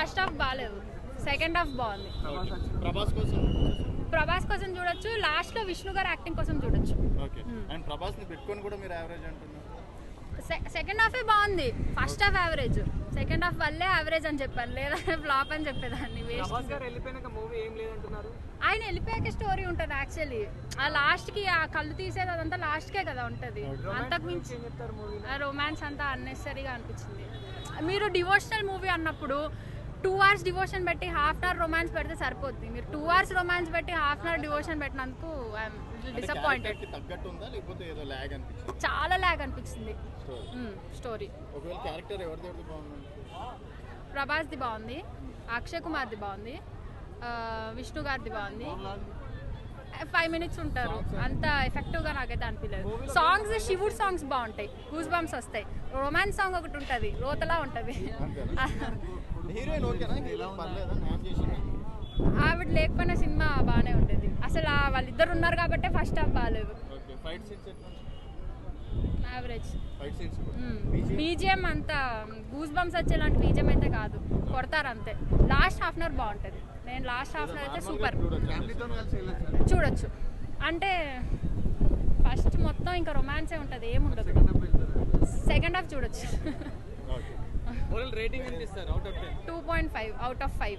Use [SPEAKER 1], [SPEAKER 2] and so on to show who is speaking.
[SPEAKER 1] First half బాగాలేదు. Second half బాగుంది.
[SPEAKER 2] ప్రభాస్ కోసం
[SPEAKER 1] ప్రభాస్ కోసం చూడొచ్చు లాస్ట్లో విష్ణు గారు యాక్టింగ్ కోసం చూడొచ్చు.
[SPEAKER 2] ఓకే. అండ్ ప్రభాస్ని పెట్టుకొని కూడా మీరు యావరేజ్ అంటున్నారు.
[SPEAKER 1] సెకండ్ హాఫే బాగుంది. First half average second half వల్లే యావరేజ్ అని చెప్పాను. లేదా ఫ్లాప్ అని చెప్పేదాన్ని. ఆయన వెళ్ళిపోయాక స్టోరీ ఉంటుంది యాక్చువల్లీ ఆ లాస్ట్కి ఆ కళ్ళు తీసేది అదంతా లాస్ట్ కే కదా ఉంటది. అంతకు మించి రొమాన్స్ అంతా అన్నెసరీగా అనిపించింది. మీరు డివోషనల్ మూవీ అన్నప్పుడు టూ అవర్స్ డివోషన్ పెట్టి హాఫ్ అన్ అవర్ రొమాన్స్ పెడితే సరిపోద్ది. మీరు టూ అవర్స్ రొమాన్స్ పెట్టి హాఫ్ అన్ అవర్ డివోషన్ పెట్టినందుకు ఐఎమ్ డిసప్పాయింటెడ్ చాలా లాగ్ అనిపించింది.
[SPEAKER 2] స్టోరీ
[SPEAKER 1] ప్రభాస్ది బాగుంది అక్షయ్ కుమార్ది బాగుంది విష్ణు గారిది బాగుంది. ఫైవ్ మినిట్స్ ఉంటారు. అంత ఎఫెక్టివ్గా నాకైతే అనిపించలేదు సాంగ్స్ శివుడు సాంగ్స్ బాగుంటాయి. గూస్ బంప్స్ వస్తాయి. రొమాన్స్ సాంగ్ ఒకటి ఉంటుంది. రోతలా ఉంటుంది. ఆవిడ లేకపోయిన సినిమా బాగానే ఉండేది. అసలు వాళ్ళిద్దరు ఉన్నారు కాబట్టే ఫస్ట్ హాఫ్ బాగాలేదు యావరేజ్ బీజిఎం అంత గూస్ బంప్స్ వచ్చేలాంటి బీజిఎం అయితే కాదు. కొడతారు అంతే. లాస్ట్ హాఫ్ అన్ అవర్ బాగుంటుంది. నేను లాస్ట్ హాఫ్ అన్ అవర్ అయితే సూపర్ చూడొచ్చు. అంటే ఫస్ట్ మొత్తం ఇంకా రొమాన్సే ఉంటుంది. ఏముండదు. సెకండ్ హాఫ్ చూడొచ్చు.
[SPEAKER 3] రేటింగ్ ఎంత ఇస్తారు? Out of ten
[SPEAKER 1] two point five out of 5